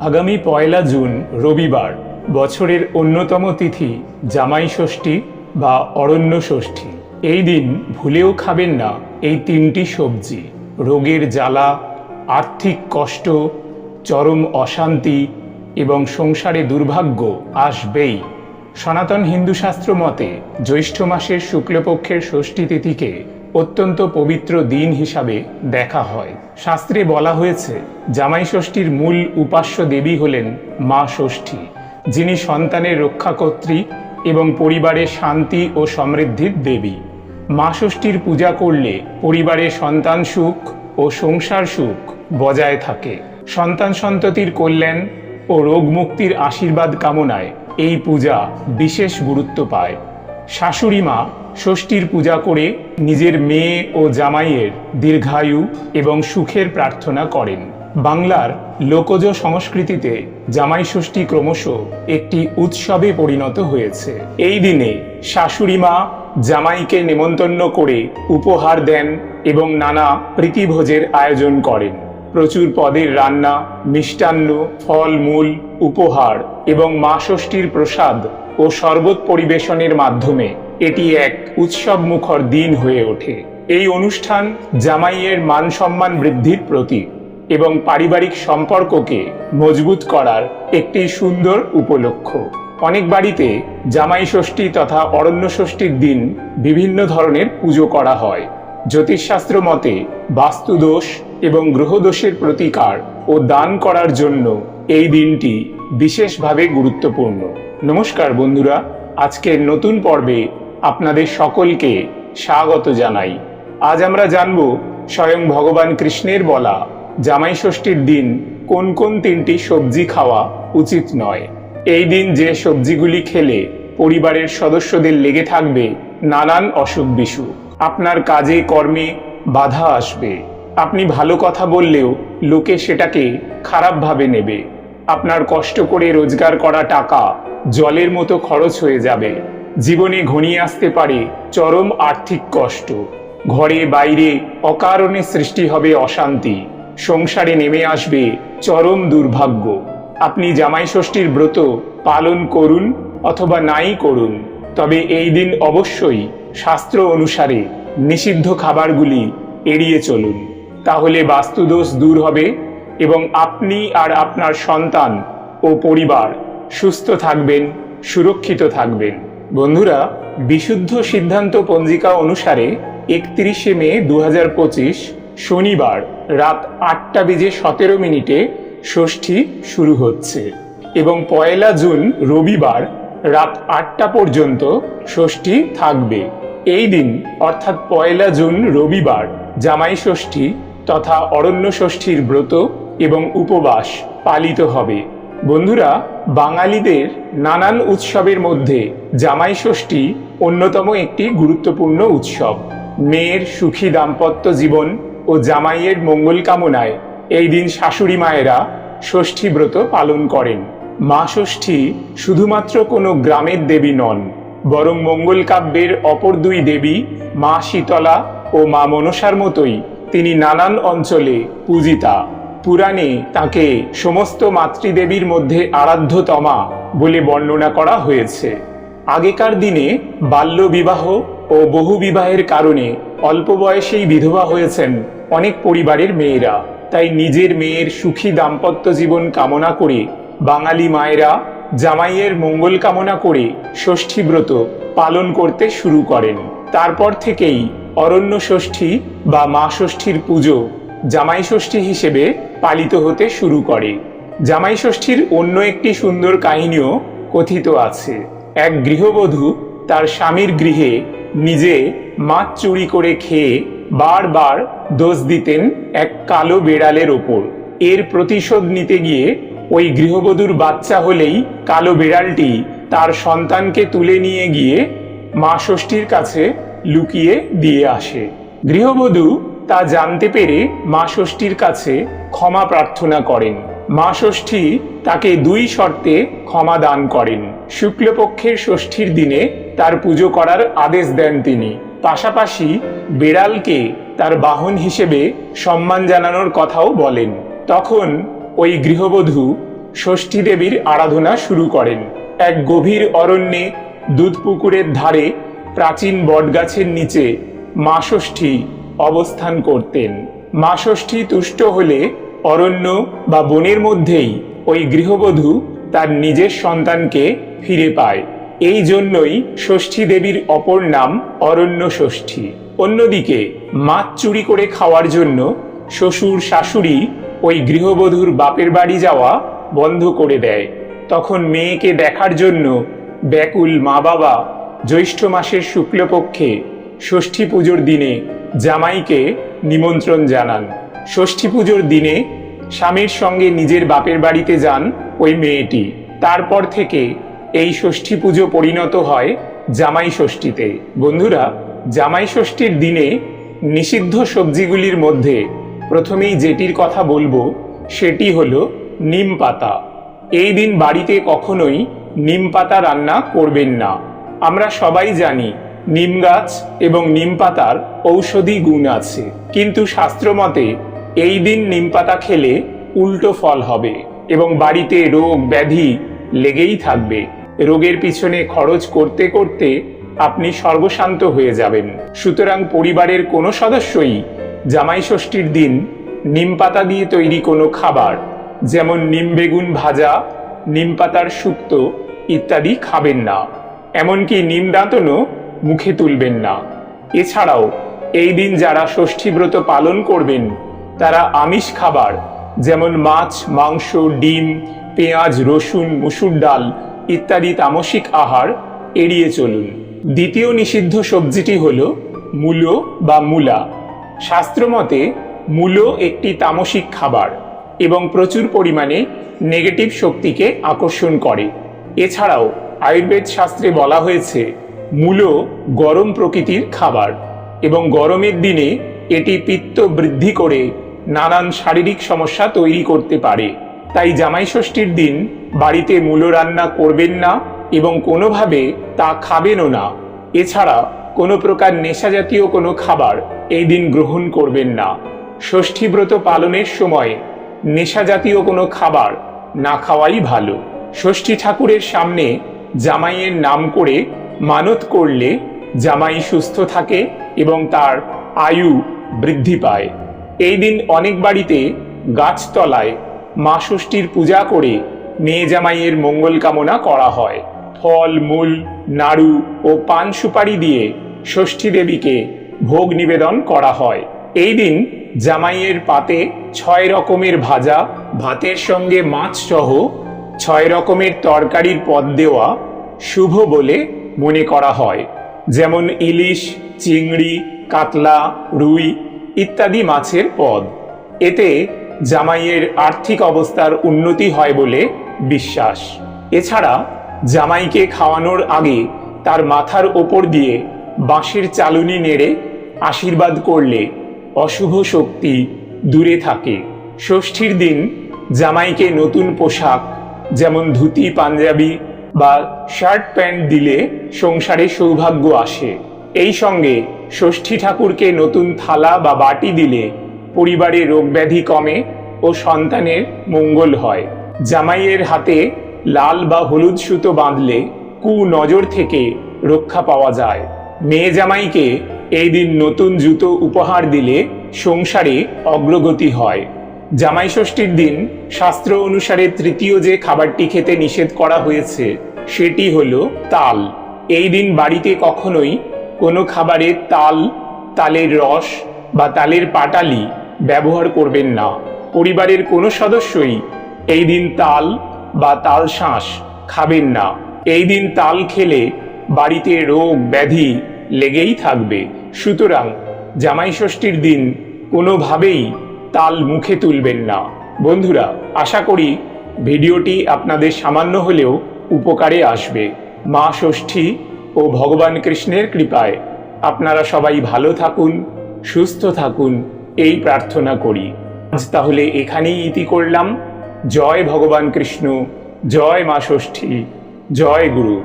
আগামী পয়লা জুন, রবিবার, বছরের অন্যতম তিথি, জামাই ষষ্ঠী বা অরণ্য ষষ্ঠী। এই দিন ভুলেও খাবেন না এই তিনটি সবজি। রোগের জ্বালা, আর্থিক কষ্ট, চরম অশান্তি এবং সংসারে দুর্ভাগ্য আসবেই। সনাতন হিন্দু শাস্ত্র মতে, জ্যৈষ্ঠ মাসের শুক্লপক্ষের ষষ্ঠী তিথিকে অত্যন্ত পবিত্র দিন হিসাবে দেখা হয়। শাস্ত্রে বলা হয়েছে, জামাই ষষ্ঠীর মূল উপাস্য দেবী হলেন মা ষষ্ঠী, যিনি সন্তানের রক্ষাকর্ত্রী এবং পরিবারের শান্তি ও সমৃদ্ধির দেবী। মা ষষ্ঠীর পূজা করলে পরিবারে সন্তান সুখ ও সংসার সুখ বজায় থাকে। সন্তান সন্ততির কল্যাণ ও রোগ মুক্তির আশীর্বাদ কামনায় এই পূজা বিশেষ গুরুত্ব পায়। শাশুড়ি মা ষষ্ঠীর পূজা করে নিজের মেয়ে ও জামাইয়ের দীর্ঘায়ু এবং সুখের প্রার্থনা করেন। বাংলার লোকজ সংস্কৃতিতে জামাই ষষ্ঠী ক্রমশ একটি উৎসবে পরিণত হয়েছে। এই দিনে শাশুড়ি মা জামাইকে নেমন্তন্ন করে উপহার দেন এবং নানা প্রীতিভোজের আয়োজন করেন। প্রচুর পদের রান্না, মিষ্টান্ন ফল মূল উপহার এবং মা ষষ্ঠীর প্রসাদ ও শরবত পরিবেশনের মাধ্যমে এটি এক উৎসব মুখর দিন হয়ে ওঠে। এই অনুষ্ঠান জামাইয়ের মান সম্মান বৃদ্ধির প্রতীক এবং পারিবারিক সম্পর্ককে মজবুত করার একটি সুন্দর উপলক্ষ। অনেক বাড়িতে জামাই ষষ্ঠী তথা অরণ্য ষষ্ঠীর দিন বিভিন্ন ধরনের পুজো করা হয়। জ্যোতিষশাস্ত্র মতে বাস্তুদোষ এবং গ্রহদোষের প্রতিকার ও দান করার জন্য এই দিনটি বিশেষভাবে গুরুত্বপূর্ণ। নমস্কার বন্ধুরা, আজকের নতুন পর্বে আপনাদের সকলকে স্বাগত জানাই। আজ আমরা জানব স্বয়ং ভগবান কৃষ্ণের বলা জামাই ষষ্ঠীর দিন কোন কোন তিনটি সবজি খাওয়া উচিত নয়। এই দিন যে সবজিগুলি খেলে পরিবারের সদস্যদের লেগে থাকবে নানান অসুখ বিসুখ। আপনার কাজে, কর্মে বাধা আসবে। আপনি ভালো কথা বললেও লোকে সেটাকে খারাপভাবে নেবে। আপনার কষ্ট করে রোজগার করা টাকা জলের মতো খরচ হয়ে যাবে। জীবনে ঘনিয়ে আসতে পারে চরম আর্থিক কষ্ট। ঘরে বাইরে অকারণে সৃষ্টি হবে অশান্তি। সংসারে নেমে আসবে চরম দুর্ভাগ্য। আপনি জামাই ষষ্ঠীর ব্রত পালন করুন অথবা নাই করুন। তবে এই দিন অবশ্যই শাস্ত্র অনুসারে নিষিদ্ধ খাবারগুলি এড়িয়ে চলুন। তাহলে বাস্তুদোষ দূর হবে এবং আপনি আর আপনার সন্তান ও পরিবার সুস্থ থাকবেন, সুরক্ষিত থাকবেন। বন্ধুরা, বিশুদ্ধ সিদ্ধান্ত পঞ্জিকা অনুসারে একত্রিশে মে দু হাজার পঁচিশ শনিবার রাত আটটা বেজে সতেরো মিনিটে ষষ্ঠী শুরু হচ্ছে এবং পয়লা জুন রবিবার রাত আটটা পর্যন্ত ষষ্ঠী থাকবে। এই দিন, অর্থাৎ পয়লা জুন রবিবার, জামাই ষষ্ঠী তথা অরণ্য ষষ্ঠীর ব্রত এবং উপবাস পালিত হবে। বন্ধুরা, বাঙালিদের নানান উৎসবের মধ্যে জামাই ষষ্ঠী অন্যতম একটি গুরুত্বপূর্ণ উৎসব। মেয়ের সুখী দাম্পত্য জীবন ও জামাইয়ের মঙ্গল কামনায় এই দিন শাশুড়ি মায়েরা ষষ্ঠী ব্রত পালন করেন। মা ষষ্ঠী শুধুমাত্র কোনো গ্রামের দেবী নন, বরং মঙ্গল কাব্যের অপর দুই দেবী, মা শীতলা ও মা মনসার মতোই তিনি নানান অঞ্চলে পূজিতা। পুরাণে তাকে সমস্ত মাতৃদেবীর মধ্যে আরাধ্যতমা বলে বর্ণনা করা হয়েছে। আগেকার দিনে বাল্যবিবাহ ও বহু বিবাহের কারণে অল্প বয়সেই বিধবা হয়েছেন অনেক পরিবারের মেয়েরা। তাই নিজের মেয়ের সুখী দাম্পত্য জীবন কামনা করে বাঙালি মায়েরা জামাইয়ের মঙ্গল কামনা করে ষষ্ঠী ব্রত পালন করতে শুরু করেন। তারপর থেকেই অরণ্য ষষ্ঠী বা মা ষষ্ঠীর পুজো জামাই ষষ্ঠী হিসেবে পালিত হতে শুরু করে। জামাই ষষ্ঠীর অন্য একটি সুন্দর কাহিনীও কথিত আছে। এক গৃহবধূ তার স্বামীর গৃহে নিজে মাছ চুরি করে খেয়ে বারবার দোষ দিতেন এক কালো বেড়ালের ওপর। এর প্রতিশোধ নিতে গিয়ে ওই গৃহবধূর বাচ্চা হলেই কালো বেড়ালটি তার সন্তানকে তুলে নিয়ে গিয়ে মা ষষ্ঠীর কাছে লুকিয়ে দিয়ে আসে। গৃহবধূ তা জানতে পেরে মা ষষ্ঠীর কাছে ক্ষমা প্রার্থনা করেন। মা ষষ্ঠী তাকে দুই শর্তে ক্ষমা দান করেন। শুক্লপক্ষের ষষ্ঠীর দিনে তার পুজো করার আদেশ দেন তিনি। পাশাপাশি বেড়ালকে তার বাহন হিসেবে সম্মান জানানোর কথাও বলেন। তখন ওই গৃহবধূ ষষ্ঠী দেবীর আরাধনা শুরু করেন। এক গভীর অরণ্যে দুধ পুকুরের ধারে প্রাচীন বটগাছের নিচে মা ষষ্ঠী অবস্থান করতেন। মা ষষ্ঠী তুষ্ট হলে অরণ্য বা বনের মধ্যেই ওই গৃহবধূ তার নিজের সন্তানকে ফিরে পায়। এই জন্যই ষষ্ঠী দেবীর অপর নাম অরণ্য ষষ্ঠী। অন্যদিকে মাছ চুরি করে খাওয়ার জন্য শ্বশুর শাশুড়ি ওই গৃহবধূর বাপের বাড়ি যাওয়া বন্ধ করে দেয়। তখন মেয়েকে দেখার জন্য ব্যাকুল মা বাবা জ্যৈষ্ঠ মাসের শুক্লপক্ষে ষষ্ঠী পুজোর দিনে জামাইকে নিমন্ত্রণ জানান। ষষ্ঠী পুজোর দিনে স্বামীর সঙ্গে নিজের বাপের বাড়িতে যান ওই মেয়েটি। তারপর থেকে এই ষষ্ঠী পুজো পরিণত হয় জামাই ষষ্ঠীতে। বন্ধুরা, জামাই ষষ্ঠীর দিনে নিষিদ্ধ সবজিগুলির মধ্যে প্রথমেই যেটির কথা বলব, সেটি হলো নিম পাতা। এই দিন বাড়িতে কখনোই নিম পাতা রান্না করবেন না। আমরা সবাই জানি নিম গাছ এবং নিম পাতার ঔষধি গুণ আছে। কিন্তু শাস্ত্রমতে এই দিন নিম পাতা খেলে উল্টো ফল হবে এবং বাড়িতে রোগ, ব্যাধি লেগেই থাকবে। রোগের পিছনে খরচ করতে করতে আপনি সর্বশান্ত হয়ে যাবেন। সুতরাং পরিবারের কোনো সদস্যই জামাই ষষ্ঠীর দিন নিম পাতা দিয়ে তৈরি কোনো খাবার, যেমন নিম বেগুন ভাজা, নিম পাতার শুক্তো ইত্যাদি খাবেন না। এমনকি নিম দাঁতনও মুখে তুলবেন না। এছাড়াও, এই দিন যারা ষষ্ঠী ব্রত পালন করবেন, তারা আমিষ খাবার, যেমন মাছ, মাংস, ডিম, পেঁয়াজ, রসুন, মুসুর ডাল ইত্যাদি তামসিক আহার এড়িয়ে চলুন। দ্বিতীয় নিষিদ্ধ সবজিটি হল মূলো বা মূলা। শাস্ত্রমতে, মূলো একটি তামসিক খাবার এবং প্রচুর পরিমাণে নেগেটিভ শক্তিকে আকর্ষণ করে। এছাড়াও, আয়ুর্বেদ শাস্ত্রে বলা হয়েছে মূলো গরম প্রকৃতির খাবার এবং গরমের দিনে এটি পিত্ত বৃদ্ধি করে নানান শারীরিক সমস্যা তৈরি করতে পারে। তাই জামাই ষষ্ঠীর দিন বাড়িতে মূলো রান্না করবেন না এবং কোনোভাবে তা খাবেনও না। এছাড়া কোনো প্রকার নেশা জাতীয় কোনো খাবার এই দিন গ্রহণ করবেন না। ষষ্ঠী ব্রত পালনের সময় নেশা জাতীয় কোনো খাবার না খাওয়াই ভালো। ষষ্ঠী ঠাকুরের সামনে জামাইয়ের নাম করে মানত করলে জামাই সুস্থ থাকে এবং তার আয়ু বৃদ্ধি পায়। এই দিন অনেক বাড়িতে গাছতলায় মা ষষ্ঠীর পূজা করে মেয়ে জামাইয়ের মঙ্গল কামনা করা হয়। ফল, মূল, নাড়ু ও পান সুপারি দিয়ে ষষ্ঠী দেবীকে ভোগ নিবেদন করা হয়। এই দিন জামাইয়ের পাতে ছয় রকমের ভাজা, ভাতের সঙ্গে মাছ সহ ছয় রকমের তরকারির পদ দেওয়া শুভ বলে মনে করা হয়, যেমন ইলিশ, চিংড়ি, কাতলা, রুই ইত্যাদি মাছের পদ। এতে জামাইয়ের আর্থিক অবস্থার উন্নতি হয় বলে বিশ্বাস। এছাড়া জামাইকে খাওয়ানোর আগে তার মাথার ওপর দিয়ে বাঁশের চালুনি নেড়ে আশীর্বাদ করলে অশুভ শক্তি দূরে থাকে। ষষ্ঠীর দিন জামাইকে নতুন পোশাক, যেমন ধুতি, পাঞ্জাবি বা শার্ট প্যান্ট দিলে সংসারে সৌভাগ্য আসে। এই সঙ্গে ষষ্ঠী ঠাকুরকে নতুন থালা বা বাটি দিলে পরিবারে রোগব্যাধি কমে ও সন্তানের মঙ্গল হয়। জামাইয়ের হাতে লাল বা হলুদ সুতো বাঁধলে কু নজর থেকে রক্ষা পাওয়া যায়। মেয়ে জামাইকে এই দিন নতুন জুতো উপহার দিলে সংসারে অগ্রগতি হয়। জামাই ষষ্ঠীর দিন শাস্ত্র অনুসারে তৃতীয় যে খাবারটি খেতে নিষেধ করা হয়েছে, সেটি হলো তাল। এই দিন বাড়িতে কখনোই কোনো খাবারে তাল, তালের রস বা তালের পাটালি ব্যবহার করবেন না। পরিবারের কোনো সদস্যই এই দিন তাল বা তাল শাঁস খাবেন না। এই দিন তাল খেলে বাড়িতে রোগ ব্যাধি লেগেই থাকবে। সুতরাং জামাই ষষ্ঠীর দিন কোনোভাবেই তাল মুখে তুলবেন না। বন্ধুরা, আশা করি ভিডিওটি আপনাদের সামান্য হলেও উপকারে আসবে। মা ষষ্ঠী ও ভগবান কৃষ্ণের কৃপায় আপনারা সবাই ভালো থাকুন, সুস্থ থাকুন, এই প্রার্থনা করি। আজ তাহলে এখানেই ইতি করলাম। জয় ভগবান কৃষ্ণ, জয় মা ষষ্ঠী, জয় গুরু।